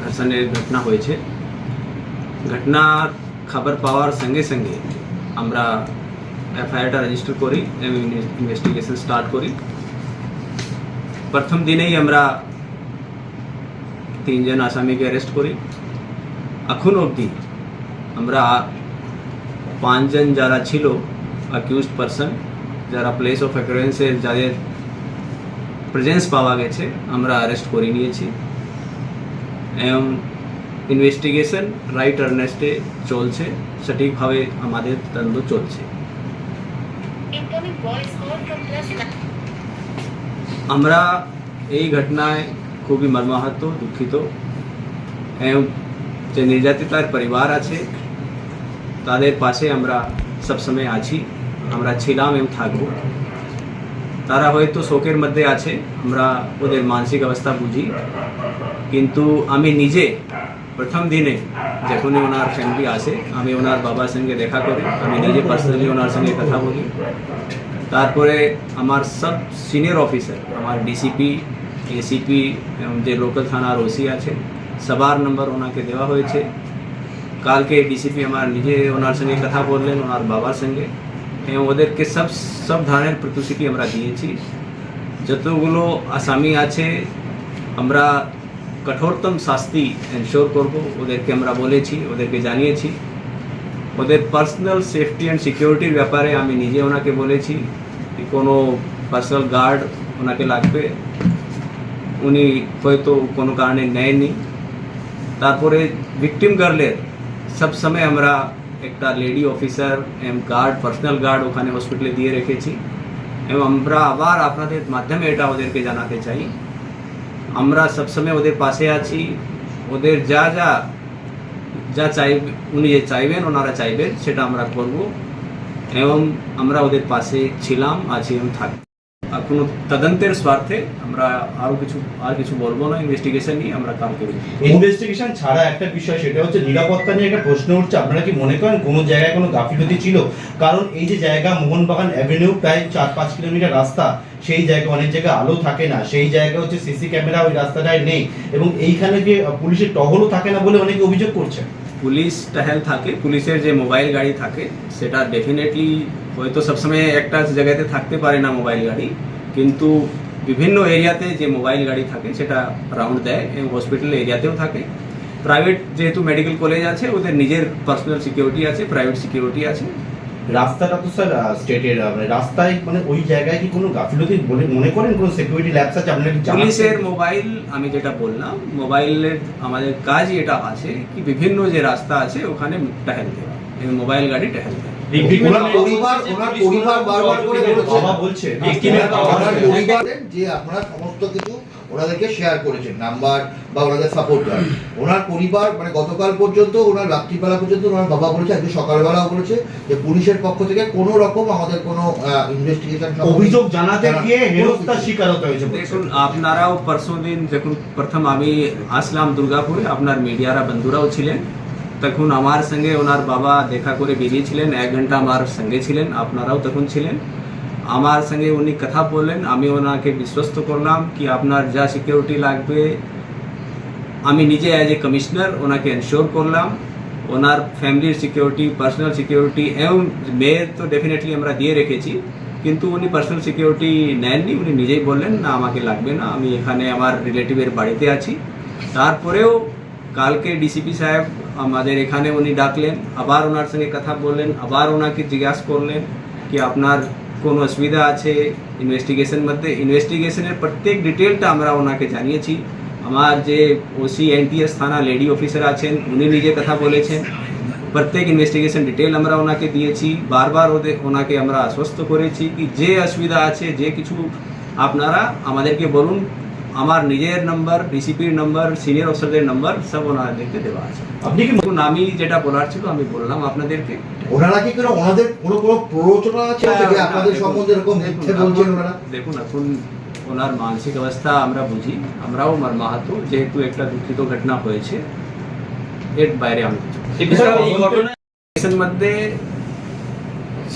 ধর্ষণের ঘটনা হয়েছে। ঘটনার খবর পাওয়ার সঙ্গে সঙ্গে আমরা এফআইআরটা রেজিস্টার করি এবং ইনভেস্টিগেশন স্টার্ট করি। প্রথম দিনেই আমরা তিনজন আসামিকে অ্যারেস্ট করি। এখন অবধি আমরা পাঁচজন যারা ছিল অ্যাকিউজড পারসন যারা প্লেস অফ অ্যাকুরেন্সের যাদের প্রেজেন্স পাওয়া গেছে, আমরা অ্যারেস্ট করে নিয়েছি। ইনভেস্টিগেশন রাইট আর্নেস্টে চলছে সঠিকভাবে আমাদের তদন্ত চলছে। আমরা এই ঘটনায় খুবই মর্মাহত দুঃখিত। এবং যে নির্যাতিতার পরিবার আছে তাদের পাশে আমরা সবসময় আছি। আমরা ছিলাম এবং থাকব। তারা হয়তো শোকের মধ্যে আছে, আমরা ওদের মানসিক অবস্থা বুঝি। কিন্তু আমি নিজে প্রথম দিনে যখনই ওনার ফ্যামিলি আসে, আমি ওনার বাবার সঙ্গে দেখা করি, আমি নিজে পার্সোনালি ওনার সঙ্গে কথা বলি। তারপরে আমার সব সিনিয়র অফিসার আমার ডিসিপি এসিপি এবং যে লোকাল থানার ওসি আছে, সবার নম্বর ওনাকে দেওয়া হয়েছে। কালকে ডিসিপি আমার নিজে ওনার সঙ্গে কথা বললেন, ওনার বাবার সঙ্গে। এবং ওদেরকে সব সব ধরনের প্রতিশ্রুতি আমরা দিয়েছি যতগুলো আসামি আছে আমরা কঠোরতম শাস্তি এনশোর করব ওদেরকে আমরা বলেছি ওদেরকে জানিয়েছি ওদের পার্সোনাল সেফটি অ্যান্ড সিকিউরিটির ব্যাপারে আমি নিজে ওনাকে বলেছি কি কোনো পার্সোনাল গার্ড ওনাকে লাগবে উনি হয়তো কোনো কারণে নেয়নি তারপরে ভিকটিম গার্লের সব সময় আমরা একটা লেডি অফিসার এবং গার্ড পার্সোনাল গার্ড ওখানে হসপিটালে দিয়ে রেখেছি। এবং আমরা আবার আপনাদের মাধ্যমে এটা ওদেরকে জানাতে চাই। আমরা সবসময় ওদের পাশে আছি। ওদের যা যা যা চাই উনি যে চাইবেন, ওনারা চাইবেন, সেটা আমরা করব। এবং আমরা ওদের পাশে ছিলাম, আছি এবং থাকব। কোনো তদন্তের স্বার্থে আমরা আরও কিছু, আর কিছু বলব না ইনভেস্টিগেশন নিয়ে আমরা কাম করি ইনভেস্টিগেশন ছাড়া একটা বিষয়, সেটা হচ্ছে নিরাপত্তা নিয়ে একটা প্রশ্ন উঠছে। আপনারা কি মনে করেন কোনো জায়গায় কোনো গাফিলতি ছিল? কারণ এই যে জায়গা, মোহনবাগান অ্যাভিনিউ প্রায় চার পাঁচ কিলোমিটার রাস্তা, সেই জায়গায় অনেক জায়গায় আলো থাকে না। সেই জায়গা হচ্ছে সিসি ক্যামেরা ওই রাস্তাটায় নেই। এবং এইখানে যে পুলিশের টহলও থাকে না বলে অনেকে অভিযোগ করছে পুলিশ টহল থাকে, পুলিশের যে মোবাইল গাড়ি থাকে, সেটা ডেফিনেটলি হয়তো সবসময় একটা জায়গাতে থাকতে পারে না মোবাইল গাড়ি, কিন্তু বিভিন্ন এরিয়াতে যে মোবাইল গাড়ি থাকে, সেটা রাউন্ড দেয়, এবং হসপিটাল এরিয়াতেও থাকে। প্রাইভেট যেহেতু মেডিকেল কলেজ আছে, ওদের নিজের পার্সোনাল সিকিউরিটি আছে প্রাইভেট সিকিউরিটি আছে। রাস্তাটা তো স্যার স্টেটের মানে রাস্তায় মানে ওই জায়গায় কি কোনো গাফিলতি বলে মনে করেন? কোনো সিকিউরিটি ল্যাবস আছে? আপনারা কি পুলিশের মোবাইল আমি যেটা বললাম মোবাইলের আমাদের কাজই এটা আছে কি বিভিন্ন যে রাস্তা আছে ওখানে টহল দেওয়া। মোবাইল গাড়ি টহল দেওয়া। ওনার পরিবার ওনার পরিবার বারবার করে বলেছে। বাবা বলছে। ওনার পরিবার যে আপনারা সমস্ত কিছু ওনাদেরকে শেয়ার করেছেন নাম্বার বা ওনাদের সাপোর্ট সাপোর্টার ওনার পরিবার মানে গতকাল পর্যন্ত ওনার রাত্রিবেলা পর্যন্ত ওনার বাবা বলেছে আজকে সকালবেলাও বলেছে যে পুলিশের পক্ষ থেকে কোনো রকম আমাদের কোনো ইনভেস্টিগেশন অভিযোগ জানাতে গিয়ে হেনস্থার শিকার হতে হয়েছে। দেখুন আপনারাও পরশু দিন যখন প্রথম আমি আসলাম দুর্গাপুরে আপনার মিডিয়ারা বন্ধুরাও ছিলেন। তখন আমার সঙ্গে ওনার বাবা দেখা করে বেরিয়েছিলেন এক ঘণ্টা আমার সঙ্গে ছিলেন আপনারাও তখন ছিলেন। আমার সঙ্গে উনি কথা বললেন, আমি ওনাকে বিশ্বস্ত করলাম কি আপনার যা সিকিউরিটি লাগবে। আমি নিজে অ্যাজ এ কমিশনার ওনাকে এনশোর করলাম। ওনার ফ্যামিলির সিকিউরিটি পার্সোনাল সিকিউরিটি এবং মেয়ের তো ডেফিনেটলি আমরা দিয়ে রেখেছি। কিন্তু উনি পার্সোনাল সিকিউরিটি নেননি, উনি নিজেই বললেন, না, আমাকে লাগবে না, আমি এখানে আমার রিলেটিভের বাড়িতে আছি। তারপরেও কালকে ডিসিপি সাহেব আমাদের এখানে উনি ডাকলেন, আবার ওনার সঙ্গে কথা বললেন, আবার ওনাকে জিজ্ঞাসা করলেন কি আপনার কোনো অসুবিধা আছে ইনভেস্টিগেশন মধ্যে ইনভেস্টিগেশনের প্রত্যেক ডিটেলটা আমরা ওনাকে জানিয়েছি আমার যে ওসি এনটিএস থানা লেডি অফিসার আছেন উনি নিজে কথা বলেছেন প্রত্যেক ইনভেস্টিগেশন ডিটেল আমরা ওনাকে দিয়েছি বারবার ওদের ওনাকে আমরা আশ্বস্ত করেছি কি যে অসুবিধা আছে যে কিছু আপনারা আমাদেরকে বলুন আমার নিজের নাম্বার ডিসিপির নাম্বার সিনিয়র অফিসারদের নাম্বার সব ওনাদেরকে দেওয়া আছে। আপনি কি আমি যেটা বলার ছিল আমি বললাম আপনাদেরকে। ওনারা কি কোনো ওনাদের কোনো কোনো প্ররোচনা আছে? যে আপনাদের সম্বন্ধে এরকম মিথ্যে বলছেন ওনারা? দেখুন এখন ওনার মানসিক অবস্থা আমরা বুঝি। আমরাও মর্মাহত যেহেতু একটা দুঃখিত ঘটনা হয়েছে এর বাইরে আমি মধ্যে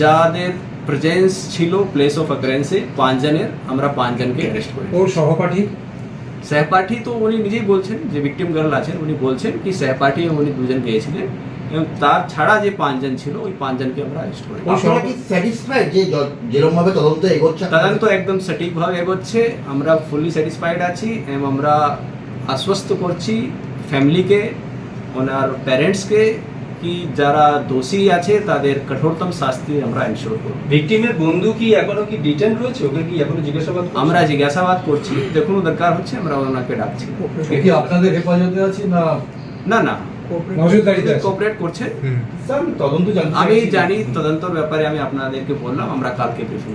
যাদের প্রেজেন্স ছিল প্লেস অফ অকারেন্সে পাঁচজনের আমরা পাঁচজনকে অ্যারেস্ট করি ওর সহপাঠী? সহপাঠী তো উনি নিজেই বলছেন যে ভিকটিম গার্ল আছেন উনি বলছেন কি সহপাঠী উনি দুজন গিয়েছিলেন এবং তার ছাড়া যে পাঁচজন ছিল ওই পাঁচজনকে আমরা অ্যারেস্ট করি আপনারা কি স্যাটিসফাইড যে যেরকম ভাবে তদন্ত এগোচ্ছে? তদন্ত একদম সঠিকভাবে এগোচ্ছে আমরা ফুললি স্যাটিসফাইড আছি এবং আমরা আশ্বস্ত করছি ফ্যামিলিকে ওনার প্যারেন্টসকে কি যারা দোষী আছে তাদের কঠোরতম শাস্তি আমরা এনশোর করব। ভিকটিমের বন্ধু কি এখনও কি ডিটেন রয়েছে? ওকে কি এখনও জিজ্ঞাসাবাদ করছে? আমরা জিজ্ঞাসাবাদ করছি। দেখুন দরকার হচ্ছে আমরা ওনাকে ডাকছি। কি আপনাদের হেফাজতে আছে না? না না। কোঅপারেট করছে। আমি জানি তদন্তর ব্যাপারে আমি আপনাদেরকে বললাম আমরা কালকে ব্রিফিং